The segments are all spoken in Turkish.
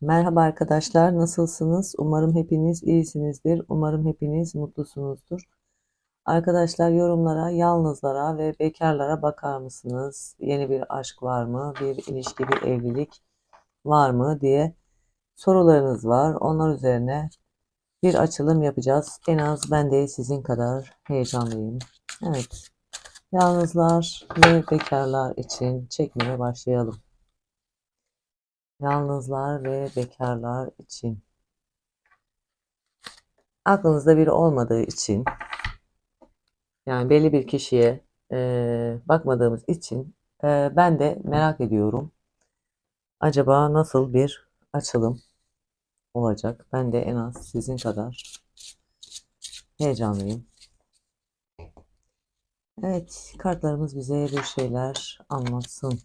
Merhaba arkadaşlar, nasılsınız? Umarım hepiniz iyisinizdir. Umarım hepiniz mutlusunuzdur. Arkadaşlar yorumlara yalnızlara ve bekarlara bakar mısınız? Yeni bir aşk var mı? Bir ilişki, bir evlilik var mı diye sorularınız var. Onlar üzerine bir açılım yapacağız. En az ben de sizin kadar heyecanlıyım. Evet, yalnızlar ve bekarlar için çekmeye başlayalım. Yalnızlar ve bekarlar için. Aklınızda biri olmadığı için, yani belli bir kişiye e, bakmadığımız için e, ben de merak ediyorum. Acaba nasıl bir açılım olacak? Ben de en az sizin kadar heyecanlıyım. Evet, kartlarımız bize bir şeyler anlatsın.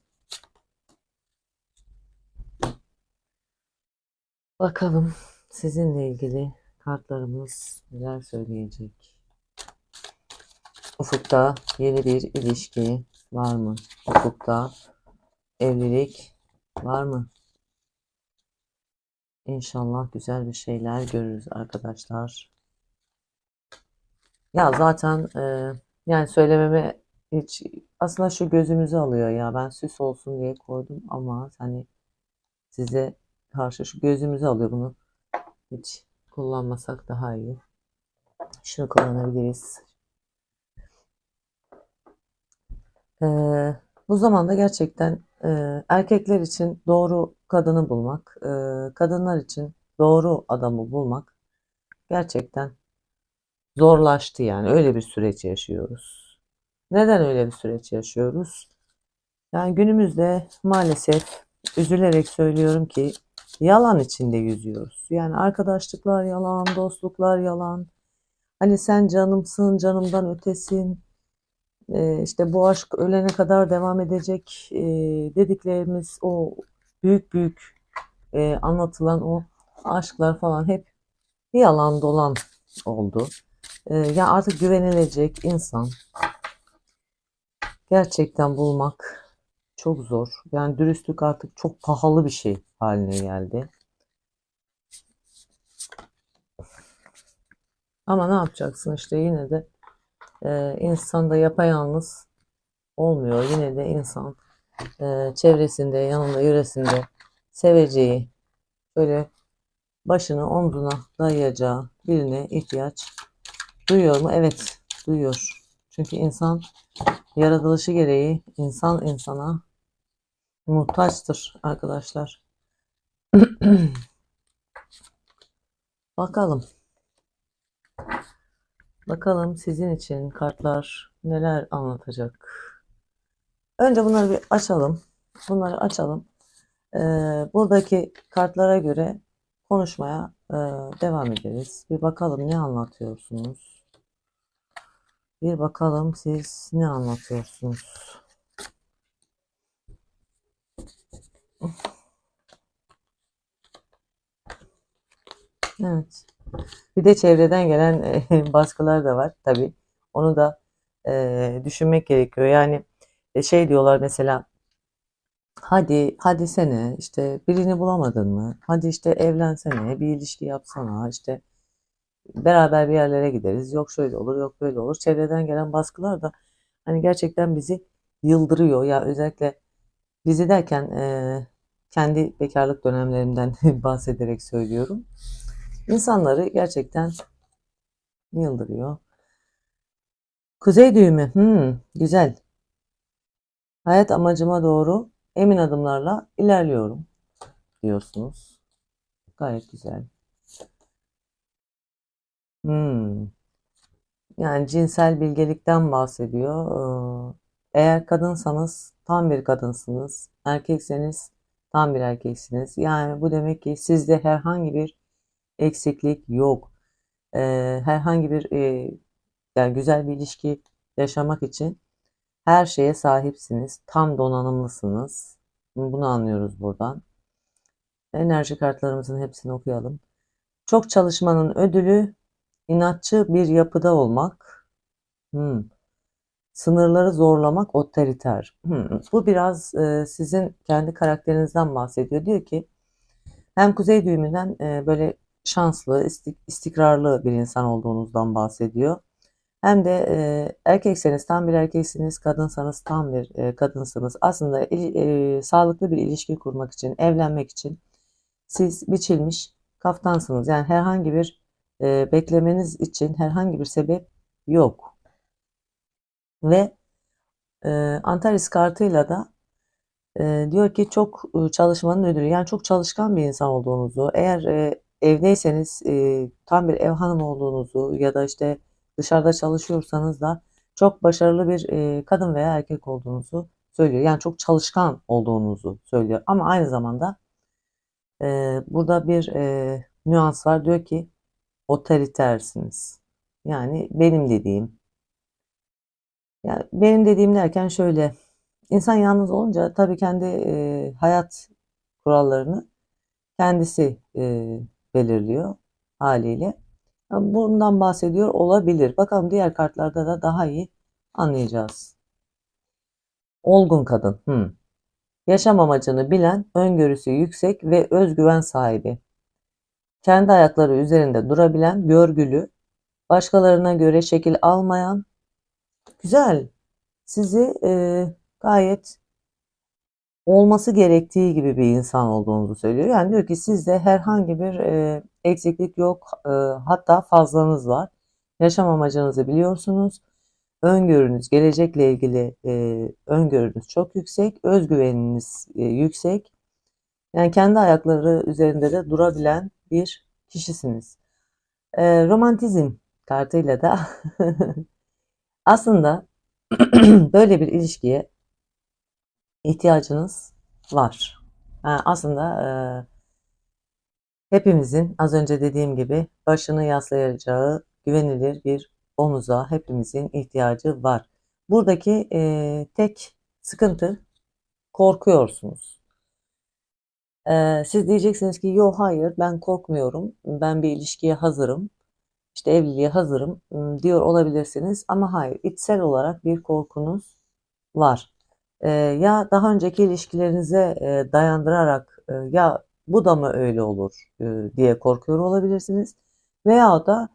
Bakalım sizinle ilgili kartlarımız neler söyleyecek? Ufukta yeni bir ilişki var mı? Ufukta evlilik var mı? İnşallah güzel bir şeyler görürüz arkadaşlar. Ya zaten e, yani söylememe hiç aslında şu gözümüzü alıyor ya ben süs olsun diye koydum ama hani size karşı şu gözümüzü alıyor bunu hiç kullanmasak daha iyi. Şunu kullanabiliriz. Ee, bu zamanda gerçekten e, erkekler için doğru kadını bulmak, e, kadınlar için doğru adamı bulmak gerçekten zorlaştı yani. Öyle bir süreç yaşıyoruz. Neden öyle bir süreç yaşıyoruz? Yani günümüzde maalesef üzülerek söylüyorum ki yalan içinde yüzüyoruz. Yani arkadaşlıklar yalan, dostluklar yalan. Hani sen canımsın, canımdan ötesin. Ee, işte bu aşk ölene kadar devam edecek ee, dediklerimiz o büyük büyük ee, anlatılan o aşklar falan hep yalan dolan oldu. Ee, ya artık güvenilecek insan gerçekten bulmak çok zor. Yani dürüstlük artık çok pahalı bir şey haline geldi. Ama ne yapacaksın işte yine de e, insan da yapayalnız olmuyor. Yine de insan e, çevresinde, yanında, yöresinde seveceği, böyle başını omzuna dayayacağı birine ihtiyaç duyuyor mu? Evet, duyuyor. Çünkü insan yaratılışı gereği insan insana muhtaçtır arkadaşlar. Bakalım. Bakalım sizin için kartlar neler anlatacak. Önce bunları bir açalım. Bunları açalım. Ee, buradaki kartlara göre konuşmaya e, devam ederiz. Bir bakalım ne anlatıyorsunuz. Bir bakalım siz ne anlatıyorsunuz. Evet. Bir de çevreden gelen e, baskılar da var tabii. Onu da e, düşünmek gerekiyor. Yani e, şey diyorlar mesela hadi hadi sene işte birini bulamadın mı? Hadi işte evlensene, bir ilişki yapsana, işte beraber bir yerlere gideriz. Yok şöyle olur, yok böyle olur. Çevreden gelen baskılar da hani gerçekten bizi yıldırıyor. Ya özellikle bizi derken e, kendi bekarlık dönemlerimden bahsederek söylüyorum. İnsanları gerçekten yıldırıyor. Kuzey düğümü. Hmm, güzel. Hayat amacıma doğru emin adımlarla ilerliyorum diyorsunuz. Gayet güzel. Hmm. Yani cinsel bilgelikten bahsediyor. Ee, Eğer kadınsanız tam bir kadınsınız. Erkekseniz tam bir erkeksiniz. Yani bu demek ki sizde herhangi bir eksiklik yok. Ee, herhangi bir e, yani güzel bir ilişki yaşamak için her şeye sahipsiniz. Tam donanımlısınız. Bunu anlıyoruz buradan. Enerji kartlarımızın hepsini okuyalım. Çok çalışmanın ödülü inatçı bir yapıda olmak. Hmm. Sınırları zorlamak otoriter. Hmm. Bu biraz e, sizin kendi karakterinizden bahsediyor. Diyor ki Hem kuzey düğümünden e, böyle şanslı, istik- istikrarlı bir insan olduğunuzdan bahsediyor. Hem de e, erkekseniz tam bir erkeksiniz, kadınsanız tam bir e, kadınsınız. Aslında e, sağlıklı bir ilişki kurmak için, evlenmek için siz biçilmiş kaftansınız. Yani herhangi bir e, beklemeniz için herhangi bir sebep yok. Ve e, Antares kartıyla da e, diyor ki çok e, çalışmanın ödülü. Yani çok çalışkan bir insan olduğunuzu, eğer e, evdeyseniz e, tam bir ev hanımı olduğunuzu ya da işte dışarıda çalışıyorsanız da çok başarılı bir e, kadın veya erkek olduğunuzu söylüyor. Yani çok çalışkan olduğunuzu söylüyor. Ama aynı zamanda e, burada bir e, nüans var. Diyor ki otoritersiniz. Yani benim dediğim. Yani benim dediğim derken şöyle. İnsan yalnız olunca tabii kendi e, hayat kurallarını kendisi e, belirliyor haliyle. Bundan bahsediyor olabilir. Bakalım diğer kartlarda da daha iyi anlayacağız. Olgun kadın. Hmm. Yaşam amacını bilen, öngörüsü yüksek ve özgüven sahibi. Kendi ayakları üzerinde durabilen, görgülü, başkalarına göre şekil almayan, güzel, sizi e, gayet olması gerektiği gibi bir insan olduğunuzu söylüyor. Yani diyor ki sizde herhangi bir e, eksiklik yok, e, hatta fazlanız var. Yaşam amacınızı biliyorsunuz. Öngörünüz, gelecekle ilgili e, öngörünüz çok yüksek, özgüveniniz e, yüksek. Yani kendi ayakları üzerinde de durabilen bir kişisiniz. E, romantizm kartıyla da aslında böyle bir ilişkiye ihtiyacınız var. Yani aslında e, hepimizin az önce dediğim gibi başını yaslayacağı güvenilir bir omuza hepimizin ihtiyacı var. Buradaki e, tek sıkıntı korkuyorsunuz. E, siz diyeceksiniz ki yok hayır ben korkmuyorum. Ben bir ilişkiye hazırım. İşte evliliğe hazırım ım, diyor olabilirsiniz ama hayır içsel olarak bir korkunuz var. Ya daha önceki ilişkilerinize dayandırarak ya bu da mı öyle olur diye korkuyor olabilirsiniz. Veya da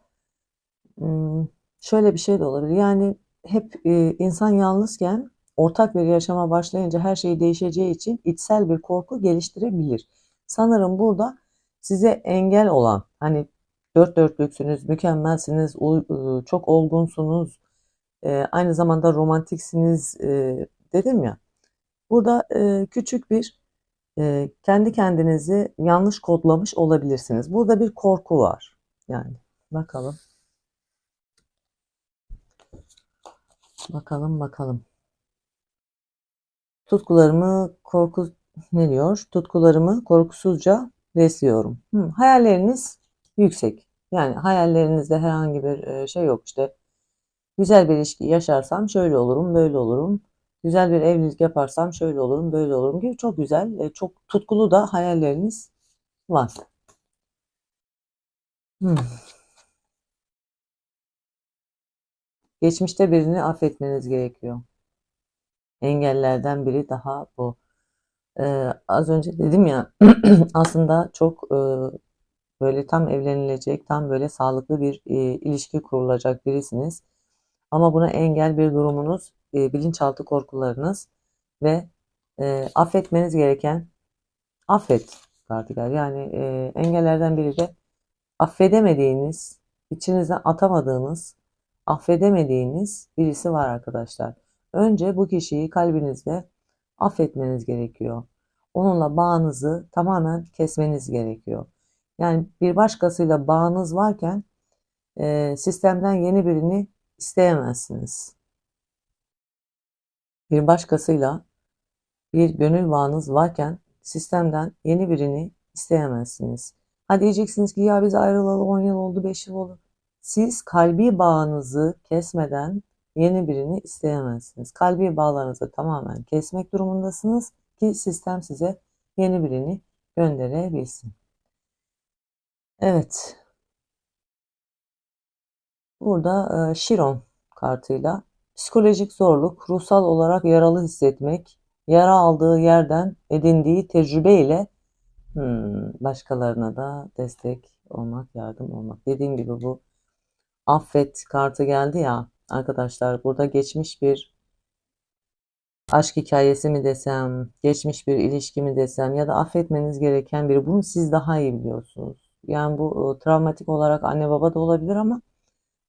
şöyle bir şey de olabilir. Yani hep insan yalnızken ortak bir yaşama başlayınca her şey değişeceği için içsel bir korku geliştirebilir. Sanırım burada size engel olan hani dört dörtlüksünüz, mükemmelsiniz, çok olgunsunuz, aynı zamanda romantiksiniz dedim ya. Burada e, küçük bir e, kendi kendinizi yanlış kodlamış olabilirsiniz. Burada bir korku var. Yani bakalım, bakalım, bakalım. Tutkularımı korku ne diyor? Tutkularımı korkusuzca besliyorum. Hı, hayalleriniz yüksek. Yani hayallerinizde herhangi bir e, şey yok. İşte güzel bir ilişki yaşarsam şöyle olurum, böyle olurum. Güzel bir evlilik yaparsam şöyle olurum, böyle olurum gibi çok güzel, e, çok tutkulu da hayalleriniz var. Hmm. Geçmişte birini affetmeniz gerekiyor. Engellerden biri daha bu. Ee, az önce dedim ya aslında çok e, böyle tam evlenilecek, tam böyle sağlıklı bir e, ilişki kurulacak birisiniz. Ama buna engel bir durumunuz, e, bilinçaltı korkularınız ve e, affetmeniz gereken affet kartı Yani e, engellerden biri de affedemediğiniz, içinizden atamadığınız, affedemediğiniz birisi var arkadaşlar. Önce bu kişiyi kalbinizde affetmeniz gerekiyor. Onunla bağınızı tamamen kesmeniz gerekiyor. Yani bir başkasıyla bağınız varken e, sistemden yeni birini isteyemezsiniz. Bir başkasıyla bir gönül bağınız varken sistemden yeni birini isteyemezsiniz. Ha diyeceksiniz ki ya biz ayrılalı 10 yıl oldu 5 yıl oldu. Siz kalbi bağınızı kesmeden yeni birini isteyemezsiniz. Kalbi bağlarınızı tamamen kesmek durumundasınız ki sistem size yeni birini gönderebilsin. Evet. Burada Şiron kartıyla psikolojik zorluk, ruhsal olarak yaralı hissetmek, yara aldığı yerden edindiği tecrübe ile Hmm, başkalarına da destek olmak, yardım olmak. Dediğim gibi bu affet kartı geldi ya arkadaşlar burada geçmiş bir aşk hikayesi mi desem, geçmiş bir ilişki mi desem ya da affetmeniz gereken biri. Bunu siz daha iyi biliyorsunuz. Yani bu travmatik olarak anne baba da olabilir ama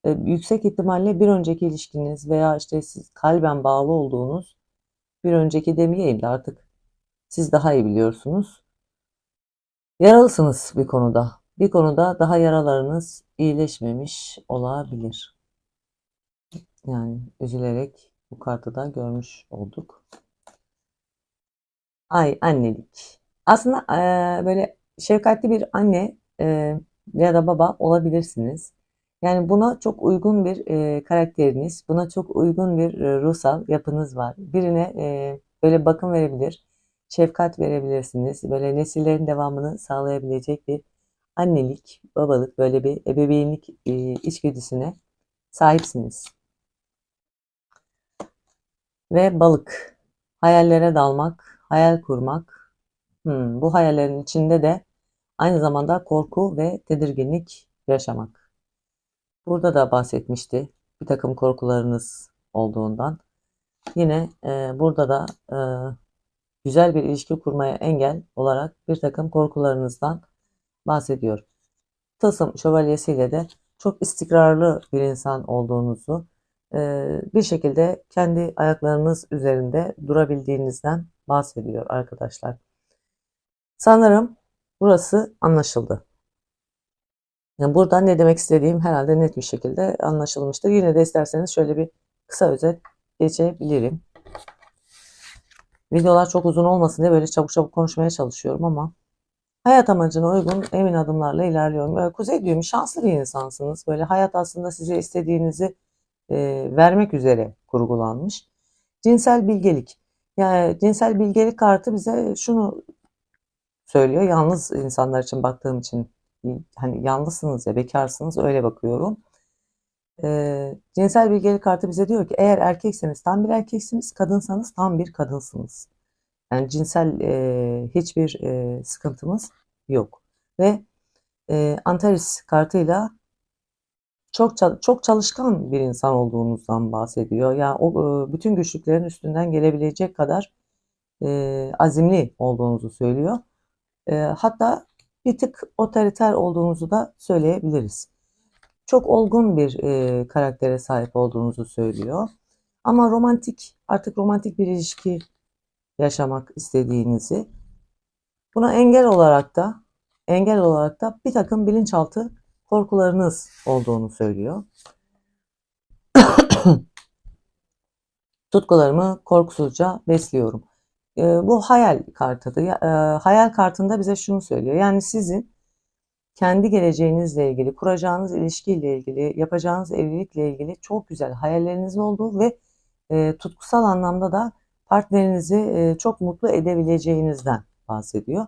e, yüksek ihtimalle bir önceki ilişkiniz veya işte siz kalben bağlı olduğunuz bir önceki demeyeyim de artık siz daha iyi biliyorsunuz. Yaralısınız bir konuda. Bir konuda daha yaralarınız iyileşmemiş olabilir. Yani üzülerek bu kartı da görmüş olduk. Ay annelik. Aslında eee, böyle şefkatli bir anne eee, ya da baba olabilirsiniz. Yani buna çok uygun bir eee, karakteriniz, buna çok uygun bir e, ruhsal yapınız var. Birine eee, böyle bakım verebilir, şefkat verebilirsiniz. Böyle nesillerin devamını sağlayabilecek bir annelik, babalık, böyle bir ebeveynlik eee, içgüdüsüne sahipsiniz. Ve balık. Hayallere dalmak, hayal kurmak. Hmm, bu hayallerin içinde de aynı zamanda korku ve tedirginlik yaşamak. Burada da bahsetmişti bir takım korkularınız olduğundan. Yine e, burada da e, güzel bir ilişki kurmaya engel olarak bir takım korkularınızdan bahsediyor. Tılsım şövalyesiyle de çok istikrarlı bir insan olduğunuzu, e, bir şekilde kendi ayaklarınız üzerinde durabildiğinizden bahsediyor arkadaşlar. Sanırım burası anlaşıldı. Yani buradan ne demek istediğim herhalde net bir şekilde anlaşılmıştır. Yine de isterseniz şöyle bir kısa özet geçebilirim. Videolar çok uzun olmasın diye böyle çabuk çabuk konuşmaya çalışıyorum ama hayat amacına uygun emin adımlarla ilerliyorum. Böyle Kuzey düğümü şanslı bir insansınız. Böyle hayat aslında size istediğinizi e, vermek üzere kurgulanmış. Cinsel bilgelik. Yani cinsel bilgelik kartı bize şunu söylüyor. Yalnız insanlar için baktığım için hani yalnızsınız ya bekarsınız öyle bakıyorum. Ee, cinsel bilgelik kartı bize diyor ki eğer erkekseniz tam bir erkeksiniz, kadınsanız tam bir kadınsınız. Yani cinsel e, hiçbir e, sıkıntımız yok. Ve e, Antares kartıyla çok çok çalışkan bir insan olduğunuzdan bahsediyor. Yani o e, bütün güçlüklerin üstünden gelebilecek kadar e, azimli olduğunuzu söylüyor. E, hatta bir tık otoriter olduğunuzu da söyleyebiliriz. Çok olgun bir e, karaktere sahip olduğunuzu söylüyor. Ama romantik, artık romantik bir ilişki yaşamak istediğinizi, buna engel olarak da engel olarak da bir takım bilinçaltı korkularınız olduğunu söylüyor. Tutkularımı korkusuzca besliyorum. E, bu hayal kartıdır. E, hayal kartında bize şunu söylüyor. Yani sizin kendi geleceğinizle ilgili, kuracağınız ilişkiyle ilgili, yapacağınız evlilikle ilgili çok güzel hayallerinizin olduğu ve e, tutkusal anlamda da partnerinizi e, çok mutlu edebileceğinizden bahsediyor.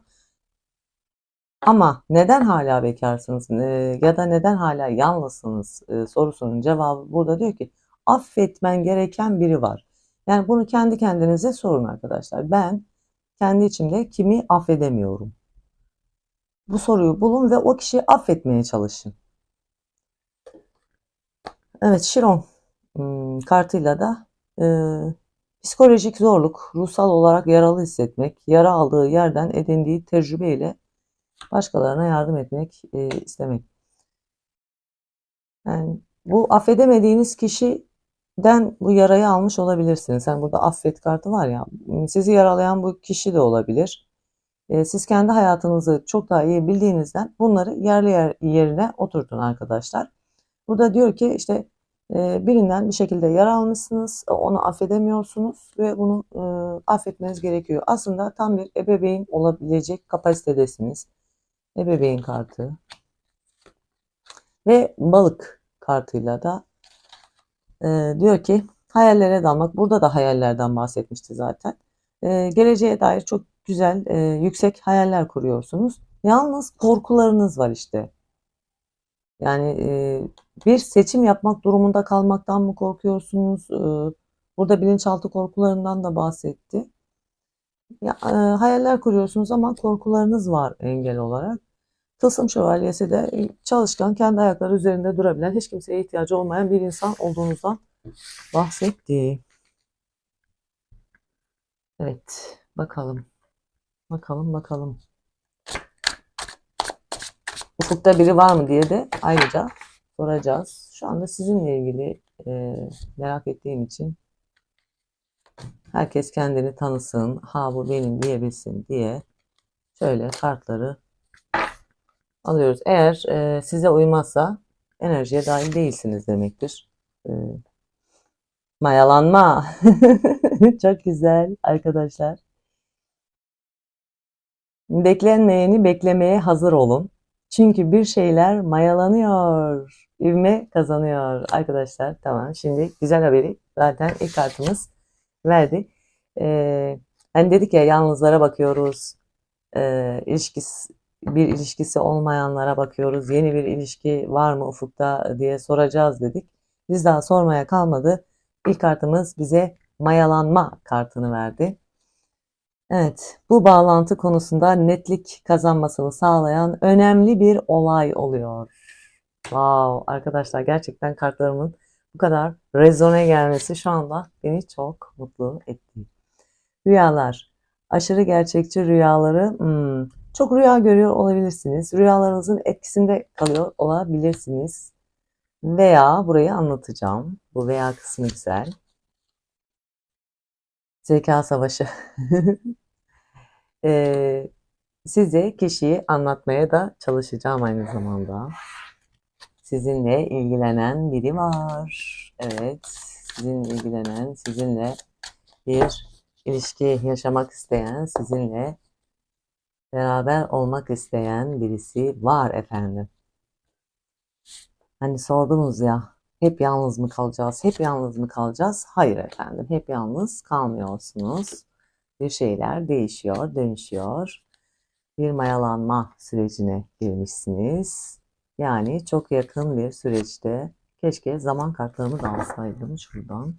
Ama neden hala bekarsınız e, ya da neden hala yalnızsınız e, sorusunun cevabı burada diyor ki affetmen gereken biri var. Yani bunu kendi kendinize sorun arkadaşlar. Ben kendi içimde kimi affedemiyorum? Bu soruyu bulun ve o kişiyi affetmeye çalışın. Evet, Şiron hmm, kartıyla da e, psikolojik zorluk, ruhsal olarak yaralı hissetmek, yara aldığı yerden edindiği tecrübeyle başkalarına yardım etmek e, istemek. Yani bu affedemediğiniz kişiden bu yarayı almış olabilirsiniz. Yani burada affet kartı var ya, sizi yaralayan bu kişi de olabilir. E, siz kendi hayatınızı çok daha iyi bildiğinizden bunları yerli yer, yerine oturtun arkadaşlar. Burada diyor ki işte e, birinden bir şekilde yara almışsınız, onu affedemiyorsunuz ve bunu e, affetmeniz gerekiyor. Aslında tam bir ebeveyn olabilecek kapasitedesiniz. Ebeveyn kartı ve balık kartıyla da e, diyor ki hayallere dalmak. Burada da hayallerden bahsetmişti zaten. E, geleceğe dair çok güzel, e, yüksek hayaller kuruyorsunuz. Yalnız korkularınız var işte. Yani e, bir seçim yapmak durumunda kalmaktan mı korkuyorsunuz? E, burada bilinçaltı korkularından da bahsetti. Ya, e, hayaller kuruyorsunuz ama korkularınız var engel olarak. Tılsım şövalyesi de e, çalışkan, kendi ayakları üzerinde durabilen, hiç kimseye ihtiyacı olmayan bir insan olduğunuzdan bahsetti. Evet, bakalım. Bakalım, bakalım. Ufukta biri var mı diye de ayrıca soracağız. Şu anda sizinle ilgili e, merak ettiğim için herkes kendini tanısın, ha bu benim diyebilsin diye şöyle kartları alıyoruz. Eğer e, size uymazsa enerjiye dahil değilsiniz demektir. E, mayalanma. Çok güzel arkadaşlar. Beklenmeyeni beklemeye hazır olun. Çünkü bir şeyler mayalanıyor. İvme kazanıyor arkadaşlar. Tamam şimdi güzel haberi zaten ilk kartımız verdi. Ee, hani dedik ya yalnızlara bakıyoruz. Ee, ilişkisi, bir ilişkisi olmayanlara bakıyoruz. Yeni bir ilişki var mı ufukta diye soracağız dedik. Biz daha sormaya kalmadı. İlk kartımız bize mayalanma kartını verdi. Evet, bu bağlantı konusunda netlik kazanmasını sağlayan önemli bir olay oluyor. Wow, arkadaşlar gerçekten kartlarımın bu kadar rezone gelmesi şu anda beni çok mutlu etti. Rüyalar. Aşırı gerçekçi rüyaları hmm, çok rüya görüyor olabilirsiniz. Rüyalarınızın etkisinde kalıyor olabilirsiniz. Veya burayı anlatacağım. Bu veya kısmı güzel. Zeka savaşı. Ee, size kişiyi anlatmaya da çalışacağım aynı zamanda. Sizinle ilgilenen biri var. Evet, sizinle ilgilenen, sizinle bir ilişki yaşamak isteyen, sizinle beraber olmak isteyen birisi var efendim. Hani sordunuz ya, hep yalnız mı kalacağız, hep yalnız mı kalacağız? Hayır efendim, hep yalnız kalmıyorsunuz. Bir şeyler değişiyor, dönüşüyor. Bir mayalanma sürecine girmişsiniz. Yani çok yakın bir süreçte keşke zaman kartlarımı da alsaydım şuradan.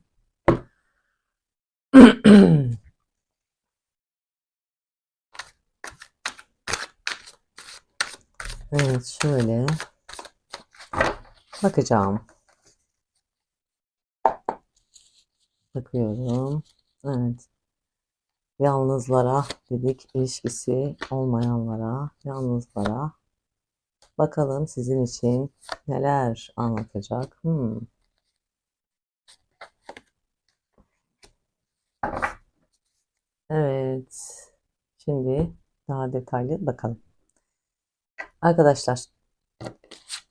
Evet şöyle bakacağım. Bakıyorum. Evet. Yalnızlara dedik, ilişkisi olmayanlara, yalnızlara. Bakalım sizin için neler anlatacak. Hmm. Evet. Şimdi daha detaylı bakalım. Arkadaşlar,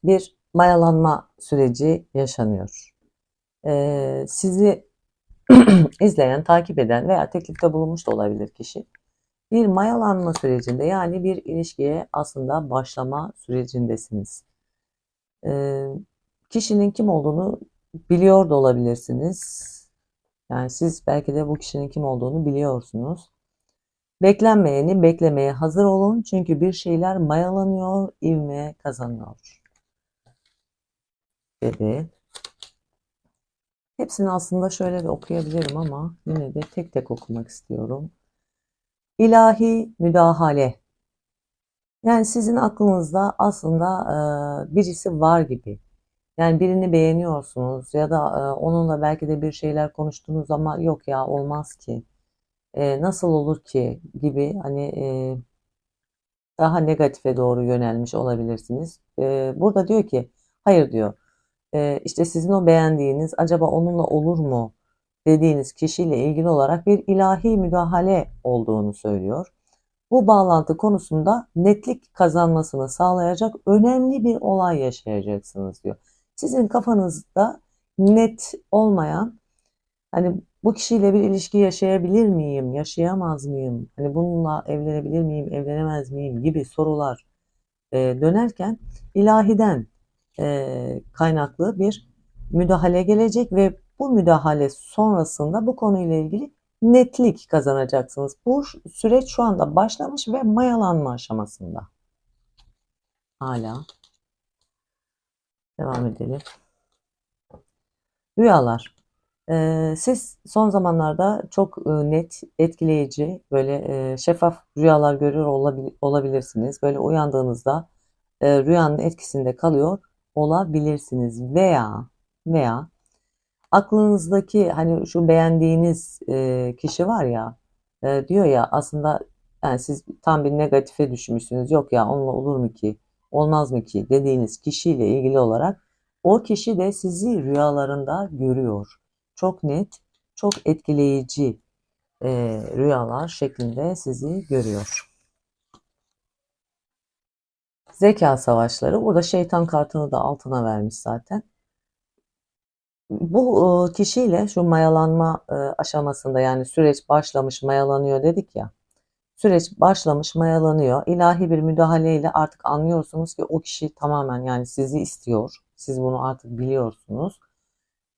bir mayalanma süreci yaşanıyor. Ee, sizi izleyen, takip eden veya teklifte bulunmuş da olabilir kişi. Bir mayalanma sürecinde yani bir ilişkiye aslında başlama sürecindesiniz. Ee, kişinin kim olduğunu biliyor da olabilirsiniz. Yani siz belki de bu kişinin kim olduğunu biliyorsunuz. Beklenmeyeni beklemeye hazır olun çünkü bir şeyler mayalanıyor, ivme kazanıyor. Dedi. Hepsini aslında şöyle de okuyabilirim ama yine de tek tek okumak istiyorum. İlahi müdahale. Yani sizin aklınızda aslında e, birisi var gibi. Yani birini beğeniyorsunuz ya da e, onunla belki de bir şeyler konuştunuz ama yok ya olmaz ki. E, nasıl olur ki gibi hani e, daha negatife doğru yönelmiş olabilirsiniz. E, burada diyor ki hayır diyor e, işte sizin o beğendiğiniz acaba onunla olur mu dediğiniz kişiyle ilgili olarak bir ilahi müdahale olduğunu söylüyor. Bu bağlantı konusunda netlik kazanmasını sağlayacak önemli bir olay yaşayacaksınız diyor. Sizin kafanızda net olmayan hani bu kişiyle bir ilişki yaşayabilir miyim, yaşayamaz mıyım, hani bununla evlenebilir miyim, evlenemez miyim gibi sorular e, dönerken ilahiden e, kaynaklı bir müdahale gelecek ve bu müdahale sonrasında bu konuyla ilgili netlik kazanacaksınız. Bu süreç şu anda başlamış ve mayalanma aşamasında. Hala. Devam edelim. Rüyalar. Siz son zamanlarda çok net, etkileyici, böyle şeffaf rüyalar görüyor olabil- olabilirsiniz. Böyle uyandığınızda rüyanın etkisinde kalıyor olabilirsiniz veya veya aklınızdaki hani şu beğendiğiniz kişi var ya diyor ya aslında yani siz tam bir negatife düşmüşsünüz. Yok ya onunla olur mu ki? Olmaz mı ki? dediğiniz kişiyle ilgili olarak o kişi de sizi rüyalarında görüyor. Çok net, çok etkileyici e, rüyalar şeklinde sizi görüyor. Zeka savaşları. Burada şeytan kartını da altına vermiş zaten. Bu e, kişiyle şu mayalanma e, aşamasında yani süreç başlamış mayalanıyor dedik ya. Süreç başlamış mayalanıyor. İlahi bir müdahaleyle artık anlıyorsunuz ki o kişi tamamen yani sizi istiyor. Siz bunu artık biliyorsunuz.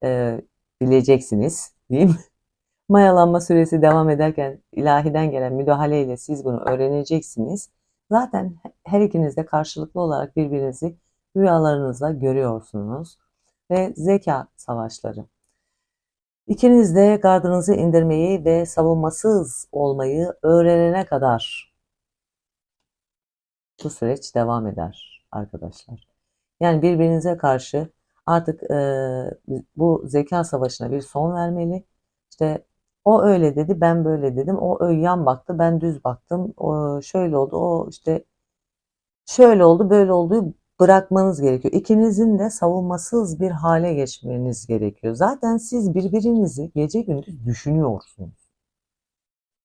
E, bileceksiniz değil mi? Mayalanma süresi devam ederken ilahiden gelen müdahaleyle siz bunu öğreneceksiniz. Zaten her ikiniz de karşılıklı olarak birbirinizi rüyalarınızda görüyorsunuz. Ve zeka savaşları. İkiniz de gardınızı indirmeyi ve savunmasız olmayı öğrenene kadar bu süreç devam eder arkadaşlar. Yani birbirinize karşı artık e, bu zeka savaşına bir son vermeli. İşte o öyle dedi, ben böyle dedim. O öyle yan baktı, ben düz baktım. O şöyle oldu, o işte şöyle oldu, böyle oldu bırakmanız gerekiyor. İkinizin de savunmasız bir hale geçmeniz gerekiyor. Zaten siz birbirinizi gece gündüz düşünüyorsunuz.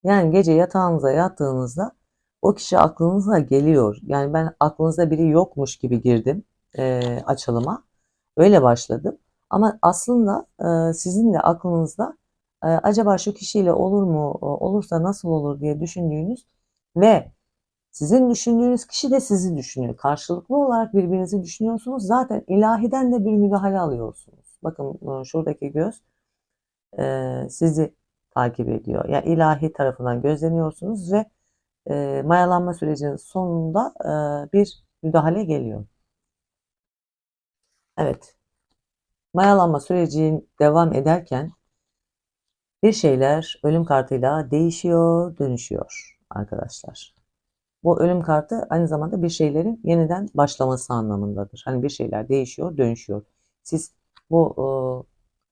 Yani gece yatağınıza yattığınızda o kişi aklınıza geliyor. Yani ben aklınızda biri yokmuş gibi girdim e, açılıma. Öyle başladım. Ama aslında e, sizin de aklınızda e, acaba şu kişiyle olur mu, olursa nasıl olur diye düşündüğünüz ve sizin düşündüğünüz kişi de sizi düşünüyor. Karşılıklı olarak birbirinizi düşünüyorsunuz. Zaten ilahiden de bir müdahale alıyorsunuz. Bakın e, şuradaki göz e, sizi takip ediyor. Yani ilahi tarafından gözleniyorsunuz ve e, mayalanma sürecinin sonunda e, bir müdahale geliyor. Evet. Mayalanma süreci devam ederken bir şeyler ölüm kartıyla değişiyor, dönüşüyor arkadaşlar. Bu ölüm kartı aynı zamanda bir şeylerin yeniden başlaması anlamındadır. Hani bir şeyler değişiyor, dönüşüyor. Siz bu e,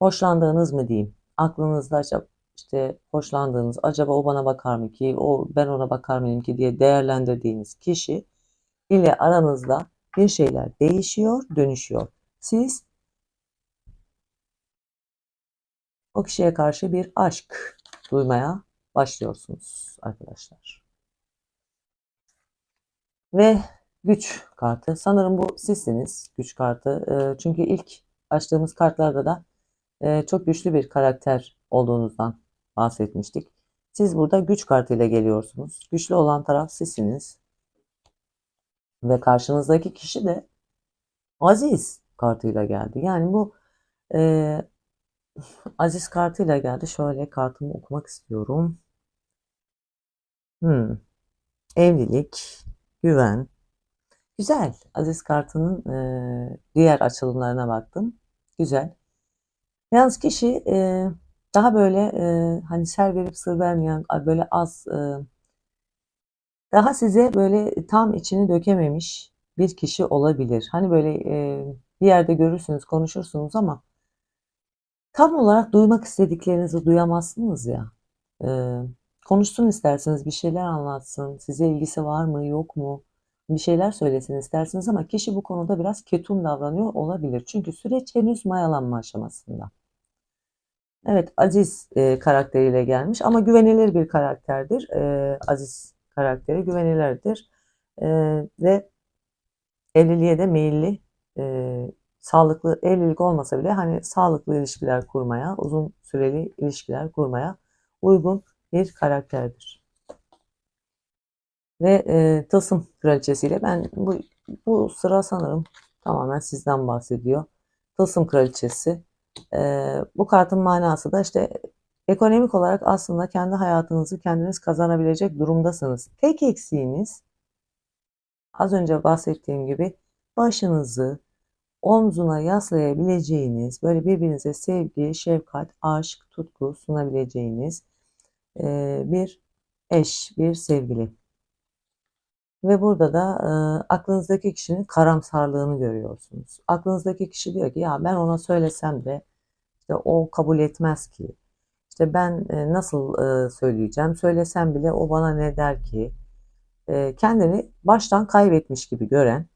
hoşlandığınız mı diyeyim, aklınızda acaba işte hoşlandığınız, acaba o bana bakar mı ki, o ben ona bakar mıyım ki diye değerlendirdiğiniz kişi ile aranızda bir şeyler değişiyor, dönüşüyor. Siz o kişiye karşı bir aşk duymaya başlıyorsunuz arkadaşlar. Ve güç kartı. Sanırım bu sizsiniz güç kartı. E, çünkü ilk açtığımız kartlarda da e, çok güçlü bir karakter olduğunuzdan bahsetmiştik. Siz burada güç kartıyla geliyorsunuz. Güçlü olan taraf sizsiniz. Ve karşınızdaki kişi de aziz kartıyla geldi. Yani bu e, aziz kartıyla geldi. Şöyle kartımı okumak istiyorum. Hmm. Evlilik, güven. Güzel. Aziz kartının e, diğer açılımlarına baktım. Güzel. Yalnız kişi e, daha böyle e, hani ser verip sır vermeyen böyle az e, daha size böyle tam içini dökememiş bir kişi olabilir. Hani böyle e, bir yerde görürsünüz, konuşursunuz ama tam olarak duymak istediklerinizi duyamazsınız ya. E, konuşsun isterseniz bir şeyler anlatsın. Size ilgisi var mı yok mu? Bir şeyler söylesin istersiniz ama kişi bu konuda biraz ketum davranıyor olabilir. Çünkü süreç henüz mayalanma aşamasında. Evet Aziz e, karakteriyle gelmiş ama güvenilir bir karakterdir. E, Aziz karakteri güvenilirdir. E, ve evliliğe de meyilli e, sağlıklı evlilik olmasa bile hani sağlıklı ilişkiler kurmaya, uzun süreli ilişkiler kurmaya uygun bir karakterdir. Ve e, Tılsım Kraliçesiyle ben bu, bu sıra sanırım tamamen sizden bahsediyor. Tılsım Kraliçesi. E, bu kartın manası da işte ekonomik olarak aslında kendi hayatınızı kendiniz kazanabilecek durumdasınız. Tek eksiğiniz az önce bahsettiğim gibi başınızı omzuna yaslayabileceğiniz, böyle birbirinize sevgi, şefkat, aşk, tutku sunabileceğiniz e, bir eş, bir sevgili. Ve burada da e, aklınızdaki kişinin karamsarlığını görüyorsunuz. Aklınızdaki kişi diyor ki ya ben ona söylesem de işte o kabul etmez ki. İşte ben e, nasıl e, söyleyeceğim? Söylesem bile o bana ne der ki? E, kendini baştan kaybetmiş gibi gören,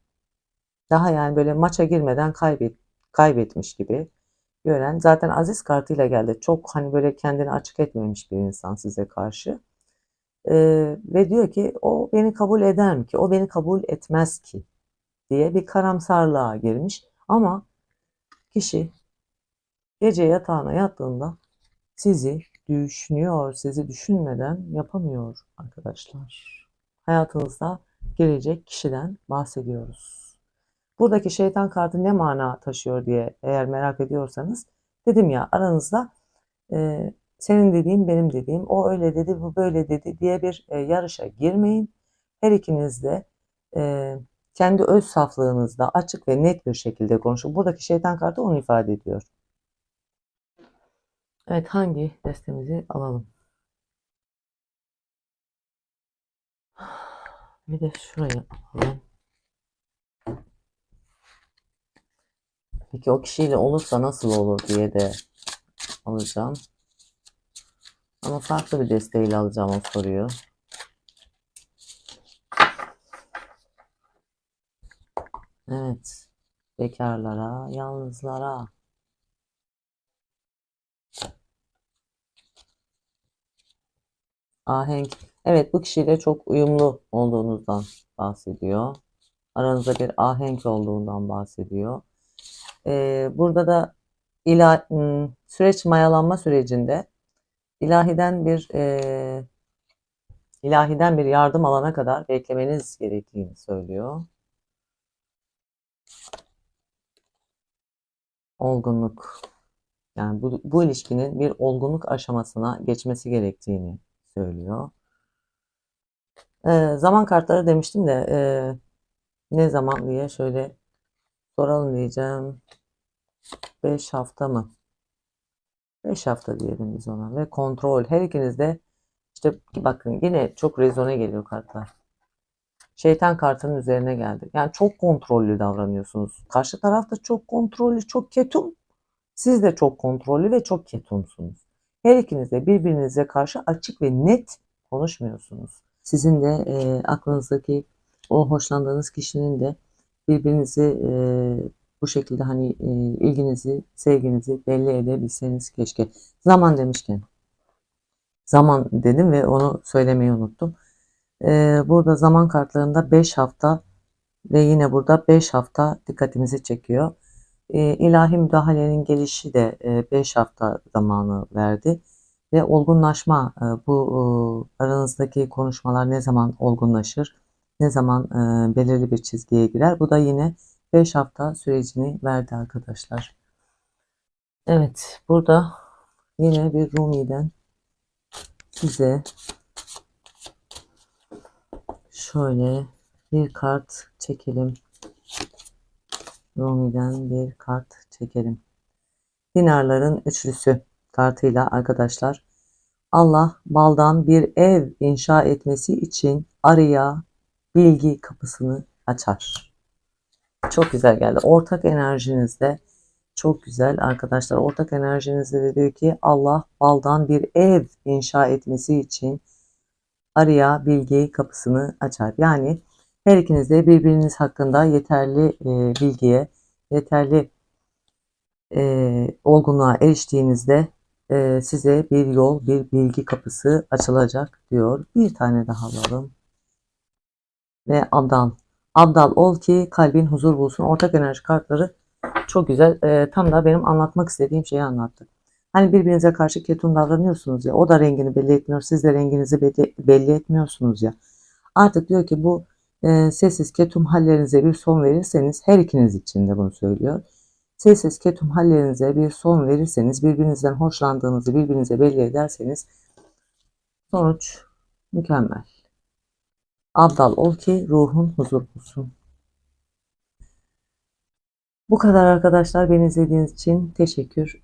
daha yani böyle maça girmeden kaybet, kaybetmiş gibi gören, zaten Aziz kartıyla geldi. Çok hani böyle kendini açık etmemiş bir insan size karşı. E, ve diyor ki o beni kabul eder mi ki? O beni kabul etmez ki diye bir karamsarlığa girmiş. Ama kişi gece yatağına yattığında sizi düşünüyor, sizi düşünmeden yapamıyor arkadaşlar. Hayatınızda girecek kişiden bahsediyoruz. Buradaki şeytan kartı ne mana taşıyor diye eğer merak ediyorsanız dedim ya aranızda e, senin dediğin benim dediğim o öyle dedi bu böyle dedi diye bir e, yarışa girmeyin. Her ikiniz de e, kendi öz saflığınızda açık ve net bir şekilde konuşun. Buradaki şeytan kartı onu ifade ediyor. Evet hangi destemizi alalım? Bir de şurayı alalım. Peki o kişiyle olursa nasıl olur diye de alacağım. Ama farklı bir desteğiyle alacağım o soruyu. Evet. Bekarlara, yalnızlara. Ahenk. Evet bu kişiyle çok uyumlu olduğunuzdan bahsediyor. Aranızda bir ahenk olduğundan bahsediyor. Ee, burada da ila, hmm, süreç mayalanma sürecinde ilahiden bir e, ilahiden bir yardım alana kadar beklemeniz gerektiğini söylüyor. Olgunluk. Yani bu, bu ilişkinin bir olgunluk aşamasına geçmesi gerektiğini söylüyor. Ee, zaman kartları demiştim de e, ne zaman diye şöyle soralım diyeceğim. 5 hafta mı? 5 hafta diyelim biz ona ve kontrol. Her ikiniz de işte bakın yine çok rezone geliyor kartlar. Şeytan kartının üzerine geldi. Yani çok kontrollü davranıyorsunuz. Karşı taraf da çok kontrollü, çok ketum. Siz de çok kontrollü ve çok ketumsunuz. Her ikiniz de birbirinize karşı açık ve net konuşmuyorsunuz. Sizin de e, aklınızdaki o hoşlandığınız kişinin de birbirinizi e, bu şekilde hani e, ilginizi, sevginizi belli edebilseniz keşke. Zaman demişken zaman dedim ve onu söylemeyi unuttum. E, burada zaman kartlarında 5 hafta ve yine burada 5 hafta dikkatimizi çekiyor. E, ilahi müdahalenin gelişi de 5 e, hafta zamanı verdi ve olgunlaşma e, bu e, aranızdaki konuşmalar ne zaman olgunlaşır, ne zaman e, belirli bir çizgiye girer. Bu da yine 5 hafta sürecini verdi arkadaşlar. Evet burada yine bir Rumi'den size şöyle bir kart çekelim. Rumi'den bir kart çekelim. Dinarların üçlüsü kartıyla arkadaşlar Allah baldan bir ev inşa etmesi için araya bilgi kapısını açar. Çok güzel geldi. Ortak enerjinizde çok güzel arkadaşlar. Ortak enerjinizde de diyor ki Allah baldan bir ev inşa etmesi için araya bilgi kapısını açar. Yani her ikiniz de birbiriniz hakkında yeterli e, bilgiye, yeterli e, olgunluğa eriştiğinizde e, size bir yol, bir bilgi kapısı açılacak diyor. Bir tane daha alalım. Ve Abdal. Abdal ol ki kalbin huzur bulsun. Ortak enerji kartları çok güzel. E, tam da benim anlatmak istediğim şeyi anlattı. Hani birbirinize karşı ketum davranıyorsunuz ya. O da rengini belli etmiyor. Siz de renginizi belli, belli etmiyorsunuz ya. Artık diyor ki bu e, sessiz ketum hallerinize bir son verirseniz her ikiniz için de bunu söylüyor Sessiz ketum hallerinize bir son verirseniz, birbirinizden hoşlandığınızı birbirinize belli ederseniz sonuç mükemmel. Abdal ol ki ruhun huzur bulsun. Bu kadar arkadaşlar. Beni izlediğiniz için teşekkür